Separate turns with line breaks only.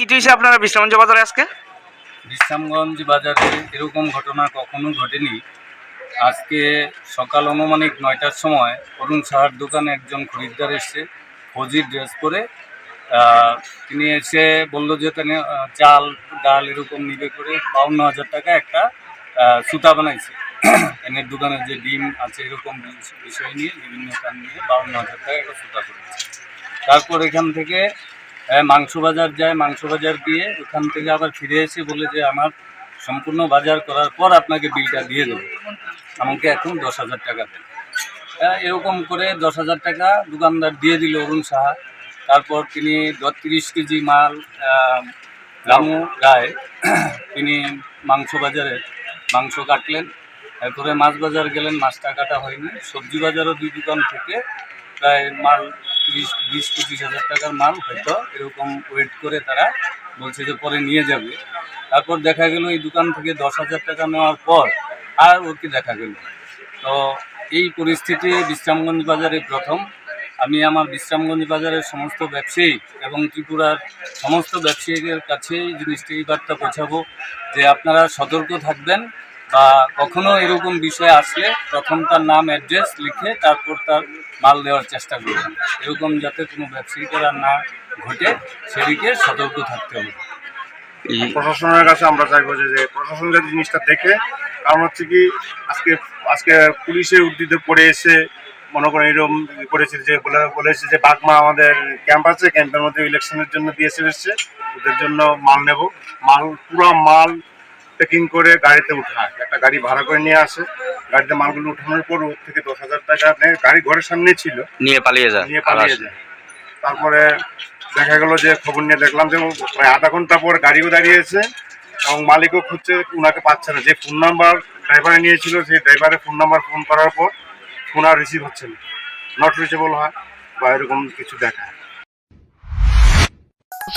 কি আপনারা বিশ্রামগঞ্জ বাজারে আজকে?
বিশ্রামগঞ্জ বাজারে এরকম ঘটনা কখনো ঘটেনি। আজকে সকাল অনুমানিক নয়টার সময় অরুণ সাহার দোকানে একজন খরিদ্দার এসছে ফৌজির ড্রেস পরে তিনি এসে বলল যে তিনি চাল, ডাল এরকম নিবে করে বাউন্ন হাজার টাকা একটা সুতা বানাইছে। এনের দোকানে যে ডিম আছে এরকম বিষ- বিষয় নিয়ে, বিভিন্ন কান নিয়ে বাউন্ন হাজার টাকা একটা সুতা করেছে। তারপর এখান থেকে মাংস বাজার যায় মাংস বাজার দিয়ে ওখান থেকে আবার ফিরে এসে বলে যে আমার সম্পূর্ণ বাজার করার পর আপনাকে বিলটা দিয়ে দেবো। আমাকে এখন দশ হাজার টাকা দেন। আহ, এরকম করে দশ হাজার টাকা দোকানদার দিয়ে দিল অরুণ সাহা। তারপর তিনি তিরিশ কেজি মাল রামু রায় তিনি মাংস বাজারে মাংস কাটলেন। এরপরে মাছ বাজার গেলেন মাছটা কাটা হয়নি। সবজি বাজারও দুই দোকান থেকে প্রায় মাল তিরিশ বিশ, পঁচিশ হাজার টাকার মাল হয়তো এরকম ওয়েট করে তারা বলছে যে পরে নিয়ে যাবে। তারপর দেখা গেল এই দোকান থেকে দশ হাজার টাকা নেওয়ার পর আর ওকে দেখা গেল। তো এই পরিস্থিতি বিশ্রামগঞ্জ বাজারে প্রথম। আমি আমার বিশ্রামগঞ্জ বাজারের সমস্ত ব্যবসায়ী এবং ত্রিপুরার সমস্ত ব্যবসায়ীদের কাছে এই জিনিসটি এই বার্তা পৌঁছাবো যে আপনারা সতর্ক থাকবেন। বা কখনো এরকম বিষয় আসলে প্রথম তার নাম অ্যাড্রেস লিখে তারপর তার মাল দেওয়ার চেষ্টা করবেন। এরকম যাতে কোনো ব্যবসায়ীদের আর না ঘটে, সেদিকে সতর্ক থাকতে হবে।
প্রশাসনের কাছে আমরা চাইব যে প্রশাসন যদি জিনিসটা দেখে, কারণ হচ্ছে কি, আজকে আজকে পুলিশের উদ্যোগে পড়ে এসে, মনে করেন এরকম করেছে যে, বলে, বলেছে যে, বাগমা আমাদের ক্যাম্প আছে ক্যাম্পের মধ্যে ইলেকশনের জন্য দিয়েছে এসছে, ওদের জন্য মাল নেব। মাল, পুরো মাল প্যাকিং করে গাড়িতে উঠায় একটা গাড়ি ভাড়া করে নিয়ে আসে। গাড়িতে মালগুলো উঠানোর পর ওর থেকে দশ হাজার টাকা নেয়। গাড়ি ঘরের সামনে ছিল।
নিয়ে পালিয়ে যায়
নিয়ে পালিয়ে যায়। তারপরে দেখা গেল যে খবর নিয়ে দেখলাম যে প্রায় আধা ঘণ্টা পর গাড়িও দাঁড়িয়েছে এবং মালিকও খুঁজছে ওনাকে পাচ্ছে না। যে ফোন নাম্বার ড্রাইভারে নিয়েছিল সেই ড্রাইভারে ফোন নাম্বার ফোন করার পর ফোন আর রিসিভ হচ্ছে না। নট রিচেবল হয় বা এরকম কিছু দেখায়।